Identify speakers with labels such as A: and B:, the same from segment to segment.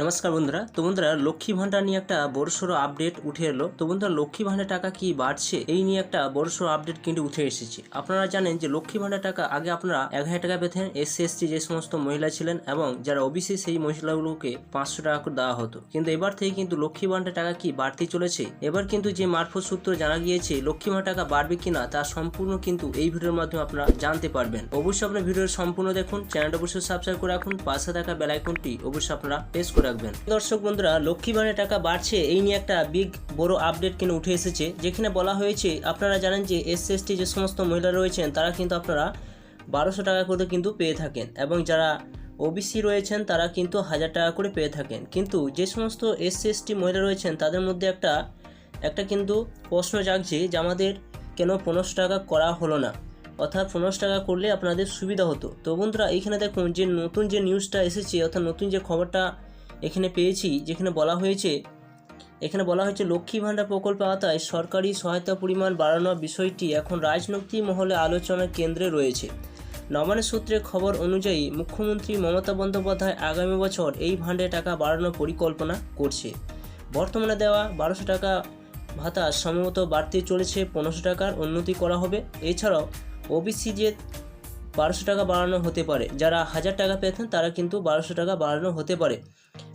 A: নমস্কার বন্ধুরা, তো বন্ধুরা লক্ষ্মী ভান্ডার নিয়ে একটা বড়সড় আপডেট উঠে এলো। তো বন্ধুরা লক্ষ্মী ভান্ডার টাকা কি বাড়ছে? এই নিয়ে একটা বড়সড় আপডেট কিন্তু উঠে এসেছে। আপনারা জানেন যে লক্ষ্মী ভান্ডার টাকা আগে আপনারা এক হাজার টাকা পেতেন এসসি এসটি যে সমস্ত মহিলা ছিলেন এবং যারা ওবিসি সেই মহিলাগুলোকে পাঁচশো টাকা করে দেওয়া হতো। কিন্তু এবার থেকে কিন্তু লক্ষ্মী ভান্ডার টাকা কি বাড়তে চলেছে? এবার কিন্তু যে মারফত সূত্র জানা গিয়েছে লক্ষ্মী ভান্ডার টাকা বাড়বে কিনা তা সম্পূর্ণ কিন্তু এই ভিডিওর মাধ্যমে আপনারা জানতে পারবেন। অবশ্যই আপনার ভিডিওর সম্পূর্ণ দেখুন, চ্যানেলটা অবশ্যই সাবস্ক্রাইব করে রাখুন, পাশে থাকা বেল আইকনটি অবশ্যই আপনারা প্রেস করে রাখবেন। দর্শক বন্ধুরা, লক্ষ্মী টাকা বাড়ছে, এই নিয়ে একটা বিগ বড় আপডেট কিন্তু উঠে এসেছে। যেখানে বলা হয়েছে, আপনারা জানেন যে এসটি যে সমস্ত মহিলা রয়েছেন, তারা কিন্তু আপনারা বারোশো টাকা করে কিন্তু পেয়ে থাকেন এবং যারা ওবিসি রয়েছেন, তারা কিন্তু হাজার টাকা করে পেয়ে থাকেন। কিন্তু যে সমস্ত এসসি এসটি মহিলা রয়েছেন, তাদের মধ্যে একটা একটা কিন্তু প্রশ্ন জাগছে যে আমাদের কেন পনেরোশো টাকা করা হলো না? অর্থাৎ পনেরোশো টাকা করলে আপনাদের সুবিধা হতো। তো বন্ধুরা, এইখানে দেখুন যে নতুন যে নিউজটা এসেছে, অর্থাৎ নতুন যে খবরটা এখানে পেয়েছি, যেখানে বলা হয়েছে, এখানে বলা হয়েছে, লক্ষ্মী ভাণ্ডার প্রকল্পের আওতায় সরকারি সহায়তা পরিমাণ বাড়ানোর বিষয়টি এখন রাজনৈতিক মহলে আলোচনার কেন্দ্রে রয়েছে। নবান্ন সূত্রে খবর অনুযায়ী, মুখ্যমন্ত্রী মমতা বন্দ্যোপাধ্যায় আগামী বছর এই ভাণ্ডে টাকা বাড়ানোর পরিকল্পনা করছে। বর্তমানে দেওয়া বারোশো টাকা ভাতা সম্ভবত বাড়তে চলেছে, পনেরোশো টাকার উন্নতি করা হবে। এছাড়াও, ওবিসি যে বারোশো টাকা বাড়ানো হতে পারে। যারা হাজার টাকা পেতেন তারা কিন্তু বারোশো টাকা বাড়ানো হতে পারে।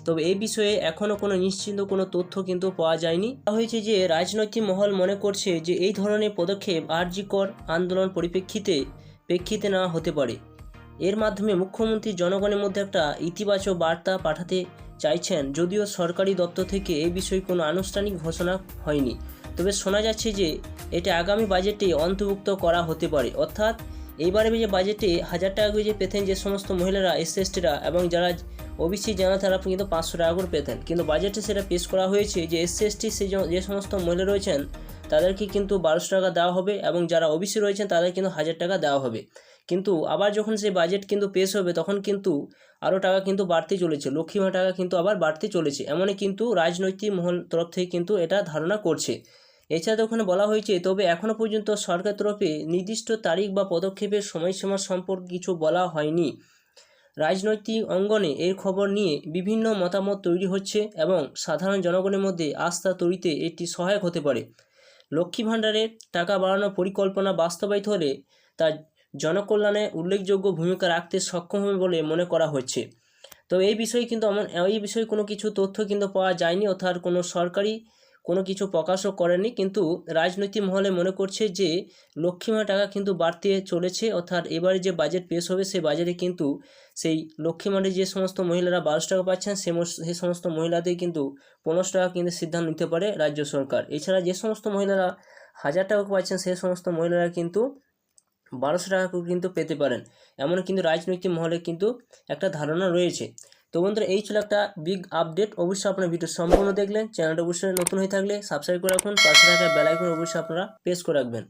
A: তবে এই বিষয়ে এখনও কোনো নিশ্চিন্ত কোনো তথ্য কিন্তু পাওয়া যায়নি। হয়েছে যে রাজনৈতিক মহল মনে করছে যে এই ধরনের পদক্ষেপ আরজিকর আন্দোলন পরিপ্রেক্ষিতে প্রেক্ষিতে নেওয়া হতে পারে। এর মাধ্যমে মুখ্যমন্ত্রী জনগণের মধ্যে একটা ইতিবাচক বার্তা পাঠাতে চাইছেন। যদিও সরকারি দপ্তর থেকে এই বিষয়ে কোনো আনুষ্ঠানিক ঘোষণা হয়নি। তবে শোনা যাচ্ছে যে এটা আগামী বাজেটে অন্তর্ভুক্ত করা হতে পারে। অর্থাৎ এইবারে যে বাজেটে হাজার টাকা করে যে পেতেন যে সমস্ত মহিলারা এস এসটিরা এবং যারা ওবিসি জানা তারা কিন্তু পাঁচশো টাকা করে পেতেন। কিন্তু বাজেটে সেটা পেশ করা হয়েছে যে এস এসটি সে যে সমস্ত মহিলা রয়েছেন, তাদেরকে কিন্তু বারোশো টাকা দেওয়া হবে এবং যারা ওবিসি রয়েছেন তাদের কিন্তু হাজার টাকা দেওয়া হবে। কিন্তু আবার যখন সেই বাজেট কিন্তু পেশ হবে, তখন কিন্তু আরও টাকা কিন্তু বাড়তে চলেছে। লক্ষ্মী ভাণ্ডার টাকা কিন্তু আবার বাড়তে চলেছে। এমনই কিন্তু রাজনৈতিক মহল তরফ থেকে কিন্তু এটা ধারণা করছে। এছাড়া ওখানে বলা হয়েছে, তবে এখনও পর্যন্ত সরকার তরফে নির্দিষ্ট তারিখ বা পদক্ষেপের সময়সীমা সম্পর্কে কিছু বলা হয়নি। রাজনৈতিক অঙ্গনে এর খবর নিয়ে বিভিন্ন মতামত তৈরি হচ্ছে এবং সাধারণ জনগণের মধ্যে আস্থা তৈরিতে এটি সহায়ক হতে পারে। লক্ষ্মী ভাণ্ডারের টাকা বাড়ানোর পরিকল্পনা বাস্তবায়িত হলে তা জনকল্যাণে উল্লেখযোগ্য ভূমিকা রাখতে সক্ষম হবে বলে মনে করা হচ্ছে। তো এই বিষয়ে কিন্তু এই বিষয়ে কোনো কিছু তথ্য কিন্তু পাওয়া যায়নি, অর্থাৎ কোনো সরকারি কোনো কিছু প্রকাশও করেনি, কিন্তু রাজনৈতিক মহলে মনে করছে যে লক্ষ্মীমা টাকা কিন্তু বাড়তে চলেছে, অর্থাৎ এবারে যে বাজেট পেশ হবে সেই বাজেটে কিন্তু সেই লক্ষ্মীমারে যে সমস্ত মহিলারা বারোশো টাকা পাচ্ছেন, সে সমস্ত মহিলাদের কিন্তু পনেরোশো টাকা কিন্তু সিদ্ধান্ত নিতে পারে রাজ্য সরকার। এছাড়া যে সমস্ত মহিলারা হাজার টাকা পাচ্ছেন সেই সমস্ত মহিলারা কিন্তু বারোশো টাকা কিন্তু পেতে পারেন। এমন কিন্তু রাজনৈতিক মহলে কিন্তু একটা ধারণা রয়েছে। তো বন্ধুরা, এই ছিল একটা বিগ আপডেট অবশ্যই আপনার ভিডিও সম্পূর্ণ দেখলেন। চ্যানেলটা অবশ্যই নতুন হয়ে থাকলে সাবস্ক্রাইব করে রাখুন। পাশে থাকা বেলাইকন অবশ্যই আপনারা প্রেস করে রাখবেন।